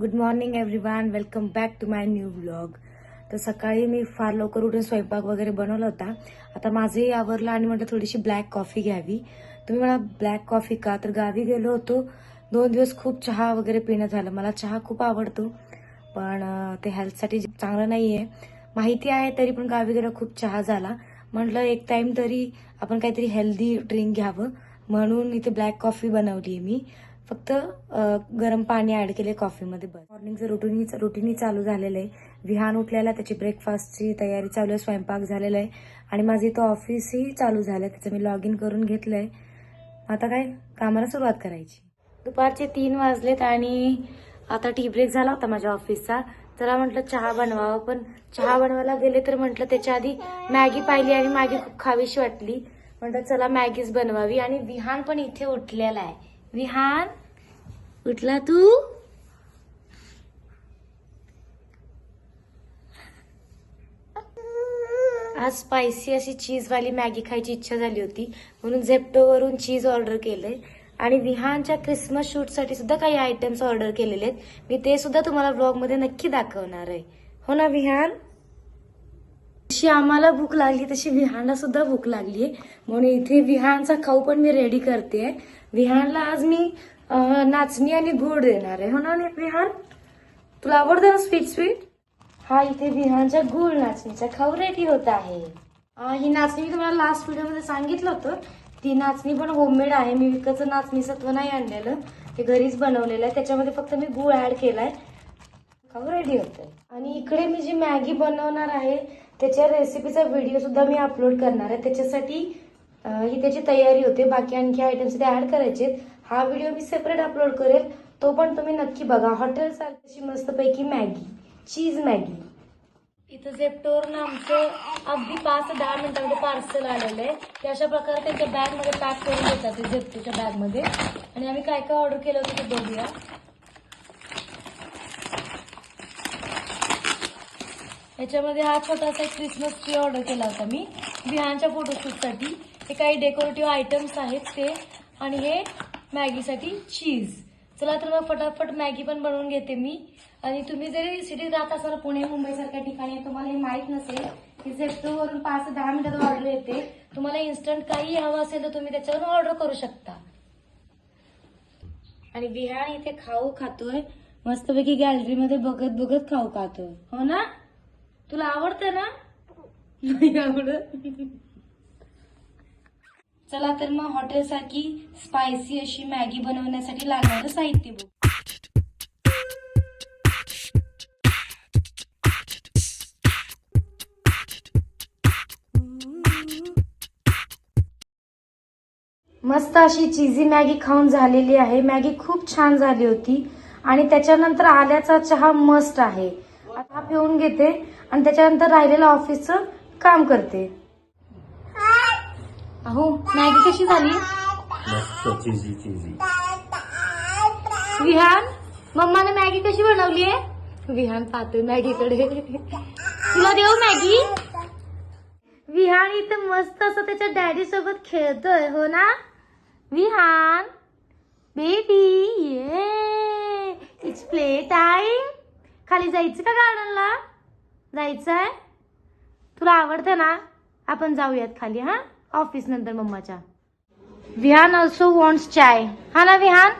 Good morning everyone welcome back to my new blog तर सकाळी मी फार लवकर उठून स्वयंपाक वगैरे बनवला होता. आता माझंही आवरलं आणि म्हटलं थोडीशी ब्लॅक कॉफी घ्यावी. तुम्ही मला ब्लॅक कॉफी का? तर गावी गेलो होतो. दोन दिवस खूप चहा वगैरे पिणं झालं. मला चहा खूप आवडतो पण ते हेल्थसाठी चांगलं नाही आहे माहिती आहे तरी पण गावी गेलो खूप चहा झाला. म्हटलं एक टाईम तरी आपण काहीतरी हेल्दी ड्रिंक घ्यावं. म्हणून इथे ब्लॅक कॉफी बनवली आहे मी. फक्त गरम पाणी ऍड केले कॉफीमध्ये बस. मॉर्निंगचं रुटीन रुटीनही चालू झालेलं आहे. विहान उठलेला त्याची ब्रेकफास्टची तयारी चालू आहे स्वयंपाक झालेला आहे. आणि माझं इथं ऑफिसही चालू झालं त्याचं मी लॉग इन करून घेतलंय. आता काय कामाला सुरुवात करायची. दुपारचे तीन वाजलेत आणि आता टी ब्रेक झाला होता माझ्या ऑफिसचा. चला म्हटलं चहा बनवावं पण चहा बनवायला गेले तर म्हटलं त्याच्या आधी मॅगी पाहिली आणि मॅगी खूप खावीशी वाटली. म्हटलं चला मॅगीच बनवावी. आणि विहान पण इथे उठलेला आहे. विहान उठला तू आज स्पायसी अशी चीजवाली मॅगी खायची इच्छा झाली होती. म्हणून झेप्टोवरून चीज ऑर्डर केलंय. आणि विहानच्या क्रिसमस शूटसाठी सुद्धा काही आयटम्स ऑर्डर केलेले आहेत. मी ते सुद्धा तुम्हाला ब्लॉगमध्ये नक्की दाखवणार आहे. हो ना विहान जशी आम्हाला भूक लागली तशी विहानला सुद्धा भूक लागली आहे. म्हणून इथे विहानचा खाऊ पण मी रेडी करते विहानला आज मी नाचणी आणि गोड देणार आहे. हो ना विहान? तुला आवडतं ना स्वीट स्वीट हा इथे विहानच्या गुळ नाचणीचा खाऊ रेडी होत आहे. ही नाचणी मी तुम्हाला लास्ट व्हिडिओमध्ये सांगितलं होतं. ती नाचणी पण होममेड आहे. मी विकतचं नाचणी सत्व नाही आणलेलं. ते घरीच बनवलेलं आहे. त्याच्यामध्ये फक्त मी गुळ ऍड केलाय. खाऊ रेडी होतंय. आणि इकडे मी जी मॅगी बनवणार आहे त्याच्या रेसिपीचा व्हिडिओ सुद्धा मी अपलोड करणार आहे. त्याच्यासाठी ही त्याची तयारी होते. बाकी आणखी आयटम्स ते ऍड करायचे हा व्हिडिओ मी सेपरेट अपलोड करेल. तो पण तुम्ही नक्की बघा. हॉटेल सारखी मस्तपैकी मॅगी. Cheese Maggi. इथं झेप्टोवरून आमचं अगदी पाच ते दहा मिनिटांमध्ये पार्सल आलेलं आहे. ते अशा प्रकारे त्यांच्या बॅगमध्ये पॅक करून देतात ते झेप्टोच्या बॅगमध्ये आणि आम्ही काय काय ऑर्डर केलं होतं ते बघूया. याच्यामध्ये हा छोटासा एक क्रिसमस ट्री ऑर्डर केला होता मी. बिहानच्या फोटोशूटसाठी हे काही डेकोरेटिव्ह आयटम्स आहेत ते. आणि हे मॅगीसाठी चीज चला तर मग फटाफट मॅगी पण बनवून घेते मी. आणि तुम्ही जरी सिटीत राहत असाल पुणे मुंबईसारख्या ठिकाणी तुम्हाला हे माहीत नसेल की झेप्टोवरून पाच ते दहा मिनिटात ऑर्डर येते. तुम्हाला इन्स्टंट काही हवं असेल तर तुम्ही त्याच्यावरून ऑर्डर करू शकता. आणि विहान इथे खाऊ खातोय. मस्तपैकी गॅलरीमध्ये बघत बघत खाऊ खातोय. हो ना? तुला आवडतं ना? नाही आवडत? चला तर मग हॉटेल सारखी स्पायसी अशी मॅगी बनवण्यासाठी लागणारं साहित्य बघू. मस्त अशी चिझी मॅगी खाऊन झालेली आहे. मॅगी खूप छान झाली होती. आणि त्याच्यानंतर आल्याचा चहा मस्त आहे. हा पिऊन घेते आणि त्याच्यानंतर राहिलेलं ऑफिसचं काम करते. अहो मॅगी कशी झाली? विहान मम्माने मॅगी कशी बनवली आहे? विहान पाहतोय मॅगीकडे. तुला देऊ मॅगी? विहान इथं मस्त असं त्याच्या डॅडी सोबत खेळतोय हो ना? विहान बेबी ये इट्स प्ले टाइम खाली जायचं का गार्डनला जायचंय? तुला आवडतं ना? आपण जाऊयात खाली हा? ऑफिस नंतर मम्माच्या. Vihaan also wants chai. हा ना विहान?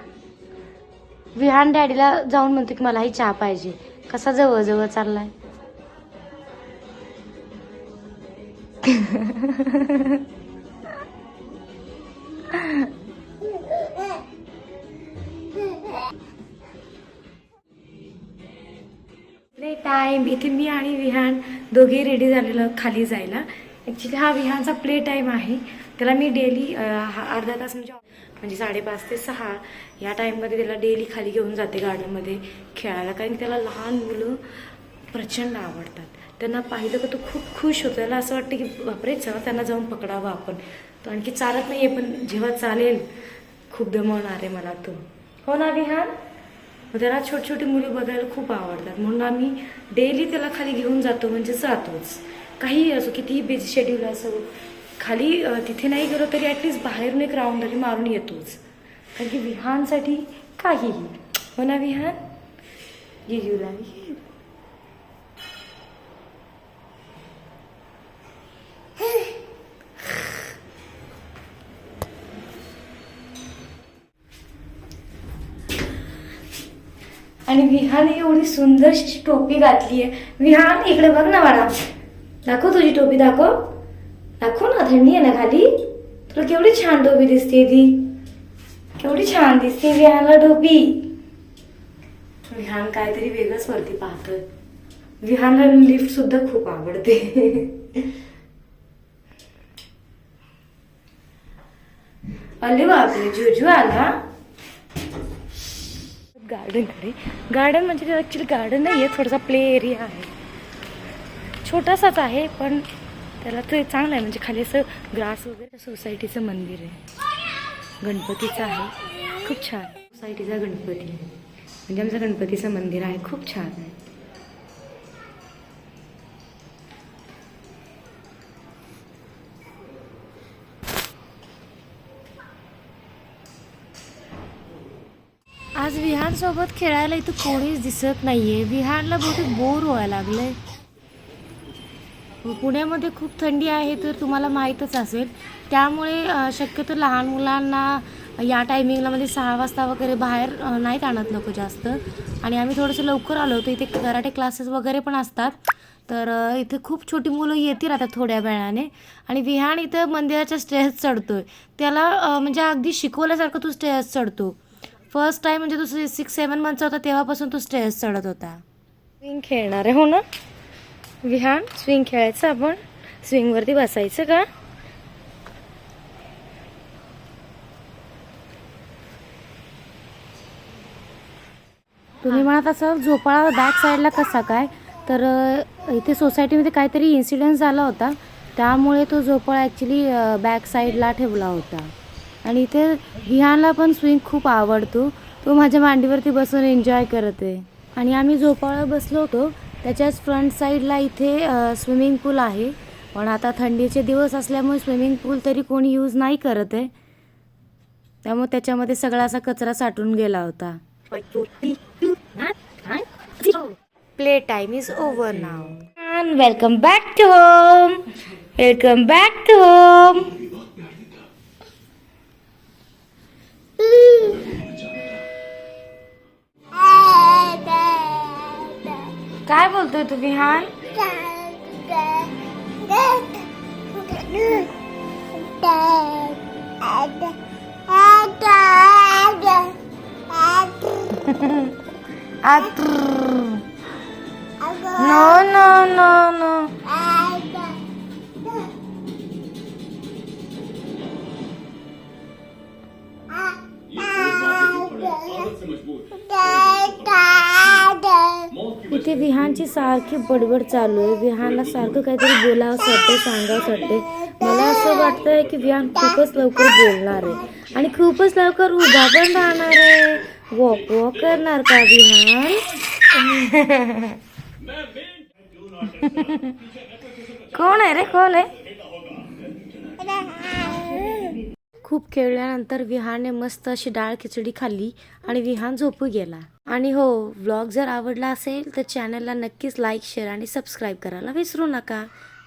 विहान डॅडीला जाऊन म्हणतो की मला ही चहा पाहिजे. कसा जवळ जवळ चाललाय? टाइम इथे मी आणि विहान दोघे रेडी झालेलो खाली जायला. ऍक्च्युली हा विहानचा प्ले टाइम आहे. त्याला मी डेली अर्धा तास म्हणजे म्हणजे साडेपाच ते सहा या टाईममध्ये त्याला डेली खाली घेऊन जाते गार्डनमध्ये खेळायला. कारण की त्याला लहान मुलं प्रचंड आवडतात. त्यांना पाहिलं का तो खूप खुश होतो. त्याला असं वाटतं की बापरे चला त्यांना जाऊन पकडावं आपण. तो आणखी चालत नाहीये पण जेव्हा चालेल खूप दमवणार आहे मला तो. हो ना विहान? मग त्याला छोटी छोटी मुली बघायला खूप आवडतात. म्हणून आम्ही डेली त्याला खाली घेऊन जातो म्हणजे जातोच. काहीही असो कितीही बिझी शेड्यूल असो खाली तिथे नाही गेलो तरी ॲटलिस्ट बाहेरून एक राऊंड तरी मारून येतोच. कारण की विहानसाठी काहीही. हो ना विहान? जिजूला आणि विहान एवढी सुंदर अशी टोपी घातली आहे विहान इकडे बघ ना मला दाखव तुझी टोपी दाखव. दाखव ना थंडी आहे ना खाली. तुला केवढी छान टोपी दिसते ती. केवढी छान दिसते विहानला टोपी. विहान काहीतरी वेगळंच वरती पाहतोय. विहानला लिफ्ट सुद्धा खूप आवडते. अरे बापरे जुजू आला. गार्डनकडे गार्डन म्हणजे ॲक्च्युली गार्डन नाही आहे थोडासा प्ले एरिया आहे. छोटासाच आहे पण त्याला ते चांगलं आहे. म्हणजे खाली असं ग्रास वगैरे सोसायटीचं मंदिर आहे. गणपतीचं आहे. खूप छान. सोसायटीचा गणपती. म्हणजे आमचं गणपतीचं मंदिर आहे. खूप छान आहे. आज विहानसोबत खेळायला इथं कोणीच दिसत नाहीये. विहानला बहुतेक बोर व्हायला लागलंय. पुण्यामध्ये खूप थंडी आहे तर तुम्हाला माहीतच असेल. त्यामुळे शक्यतो लहान मुलांना या टायमिंगला म्हणजे सहा वाजता वगैरे बाहेर नाहीत आणत लोक जास्त. आणि आम्ही थोडंसं लवकर आलो होतो. इथे कराटे क्लासेस वगैरे पण असतात. तर इथे खूप छोटी मुलं येतील आता थोड्या वेळाने. आणि विहान इथं मंदिराच्या स्टेज चढतोय. त्याला म्हणजे अगदी शिकवल्यासारखं तो स्टेज चढतो. फर्स्ट टाइम म्हणजे तो सिक्स सेवन मंथचा होता तेव्हापासून तो स्टेज चढत होता. स्विंग खेळणार आहे हो ना? विहान स्विंग खेळायचं आपण. स्विंगवरती बसायचं का? तुम्ही म्हणत असाल झोपाळा बॅक साईडला कसा काय? तर इथे सोसायटीमध्ये काहीतरी इन्सिडेंट झाला होता. त्यामुळे तो झोपाळा ॲक्च्युली बॅक साईडला ठेवला होता. आणि इथे विहानला पण स्विंग खूप आवडतो. तो माझ्या मांडीवरती बसून एन्जॉय करत आहे. आणि आम्ही झोपाळा बसलो होतो. त्याच्याच फ्रंट साईडला इथे स्विमिंग पूल आहे. पण आता थंडीचे दिवस असल्यामुळे स्विमिंग पूल तरी कोणी यूज नाही करत आहे. त्यामुळे त्याच्यामध्ये सगळा असा कचरा साठून गेला होता. Play time is over now welcome back to home welcome back to home काय बोलतोय तू Vihaan no no no no इथे विहानची सारखी बडबड चालू आहे. विहानला सारखं काहीतरी बोलावं वाटते सांगावं वाटते मला असं वाटतंय की विहान खूपच लवकर बोलणार आहे. आणि खूपच लवकर उभा पण राहणार आहे. वॉक वॉक करणार का विहान? कोण आहे रे? कोण आहे? खूप खेळल्यानंतर विहानने मस्त अशी डाळ खिचडी खाल्ली आणि विहान झोपू गेला. आणि हो व्लॉग जर आवडला असेल तर चॅनलला नक्कीच लाईक शेअर आणि सबस्क्राईब करायला विसरू नका.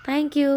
थँक्यू